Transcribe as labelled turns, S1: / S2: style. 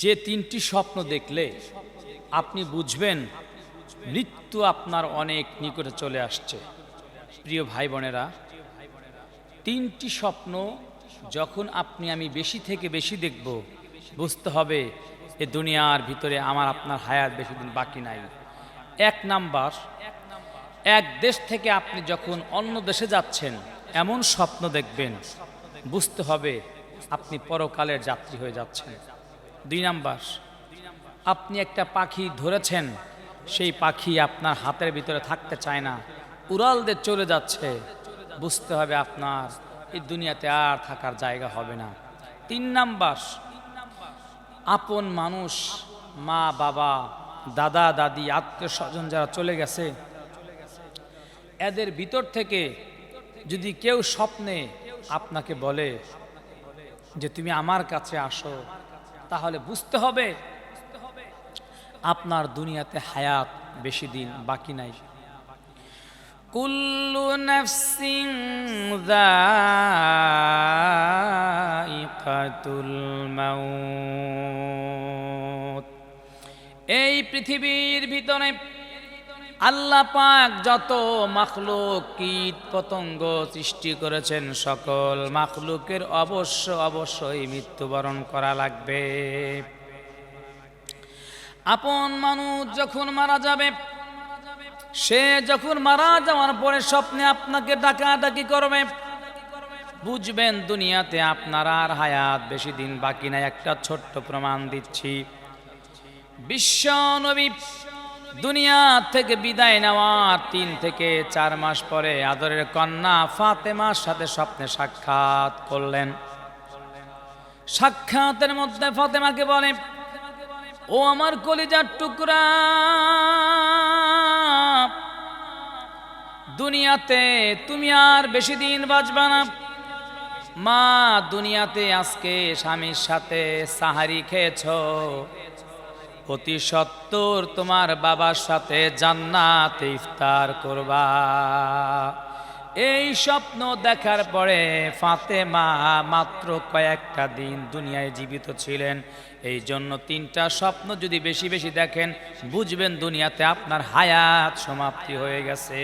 S1: যে তিনটি স্বপ্ন দেখলে আপনি বুঝবেন, মৃত্যু আপনার অনেক নিকটে চলে আসছে। প্রিয় ভাই বোনেরা, তিনটি স্বপ্ন যখন আপনি আমি বেশি থেকে বেশি দেখব, বুঝতে হবে এ দুনিয়ার ভিতরে আমার, আপনার হায়াত বেশি দিন বাকি নাই। এক নাম্বার, এক দেশ থেকে আপনি যখন অন্য দেশে যাচ্ছেন, এমন স্বপ্ন দেখবেন, বুঝতে হবে আপনি পরকালের যাত্রী হয়ে যাচ্ছেন। দুই নাম্বার, আপনি একটা পাখি ধরেছেন, সেই পাখি আপনার হাতের ভিতরে থাকতে চায় না উড়াল দিয়ে চলে যাচ্ছে, বুঝতে হবে আপনার এই দুনিয়াতে আর থাকার জায়গা হবে না। তিন নাম্বার, আপন মানুষ, মা, বাবা, দাদা, দাদি, আত্মীয় স্বজন যারা চলে গেছে, এদের ভিতর থেকে যদি কেউ স্বপ্নে আপনাকে বলে যে, তুমি আমার কাছে আসো তাহলে বুঝতে হবে আপনার দুনিয়াতে হায়াত বেশি দিন বাকি নাই। কুল্লু নফসিং যায়িকাতুল মাউত। এই পৃথিবীর ভিতরে আল্লাহ পাক যত মাখলুক কীট পতঙ্গ সৃষ্টি করেছেন সকল মাখলুকের অবশ্য অবশ্যই মৃত্যুবরণ করা লাগবে। আপন মানুষ যখন মারা যাবে, সে যখন মারা যাওয়ার পরে স্বপ্নে আপনাকে ডাকাডাকি করবে। বুঝবেন দুনিয়াতে আপনার আর হায়াত বেশি দিন বাকি নাই, একটা ছোট্ট প্রমাণ দিচ্ছি। বিশ্ব নবী দুনিয়া থেকে বিদায় নেওয়ার তিন থেকে চার মাস পরে আদরের কন্যা ফাতেমার সাথে স্বপ্নে সাক্ষাৎ করলেন। সাক্ষাতের মধ্যে ফাতেমাকে বলে, ও আমার কলিজার টুকরা, দুনিয়াতে তুমি আর বেশি দিন বাঁচবা না। মা, দুনিয়াতে আজকে স্বামীর সাথে সাহারি খেয়েছ। অতি সত্তর তোমার বাবার সাথে জান্নাত ইফতার করবা। এই স্বপ্ন দেখার পরে ফাতেমা মাত্র কয়েকটা দিন দুনিয়ায় জীবিত ছিলেন। এই জন্য তিনটা স্বপ্ন যদি বেশি বেশি দেখেন, বুঝবেন দুনিয়াতে আপনার হায়াত সমাপ্তি হয়ে গেছে।